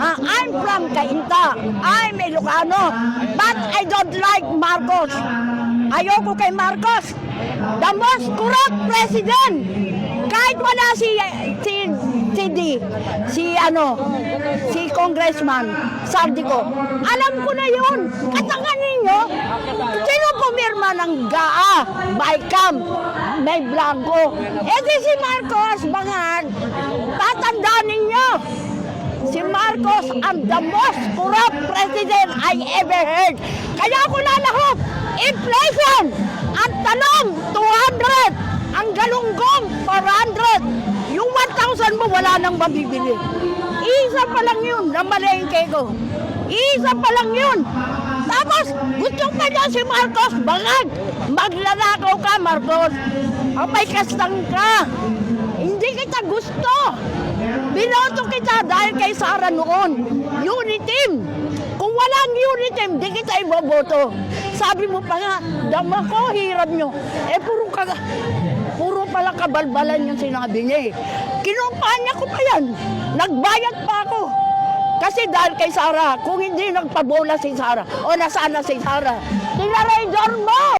Ah, I'm from Cainta. I'm Ilocano. But I don't like Marcos. Ayoko kay Marcos. The most corrupt president. Kahit wala si si si D, si ano, si Congressman Sardico. Alam ko na yun. Katangan ninyo, sino pumirma ng GAA, BICAM, may Blanco. Eh di si Marcos, bangad, tatandaan ninyo. Si Marcos ang the most corrupt president I ever heard. Kaya ako lalahok, inflation, ang talong, 200, ang galunggong, 400. Yung 1,000 mo, wala nang mabibili. Isa pa lang yun na malengke ko. Isa pa lang yun. Niya si Marcos, bangag. Maglalakaw ka, Marcos. Abay, kastang ka. Hindi kita gusto. Binoto kita dahil kay Sara noon. Uniteam. Kung walang uniteam, di kita iboboto. Sabi mo pa nga, dama ko, hirap nyo. Eh, puro ka, puro pala kabalbalan yung sinabi niya eh. Kinumpanya ko pa yan. Nagbayad pa ako. Kasi dahil kay Sara, kung hindi nagpabola si Sara, o nasaan na si Sara, tinarador mo!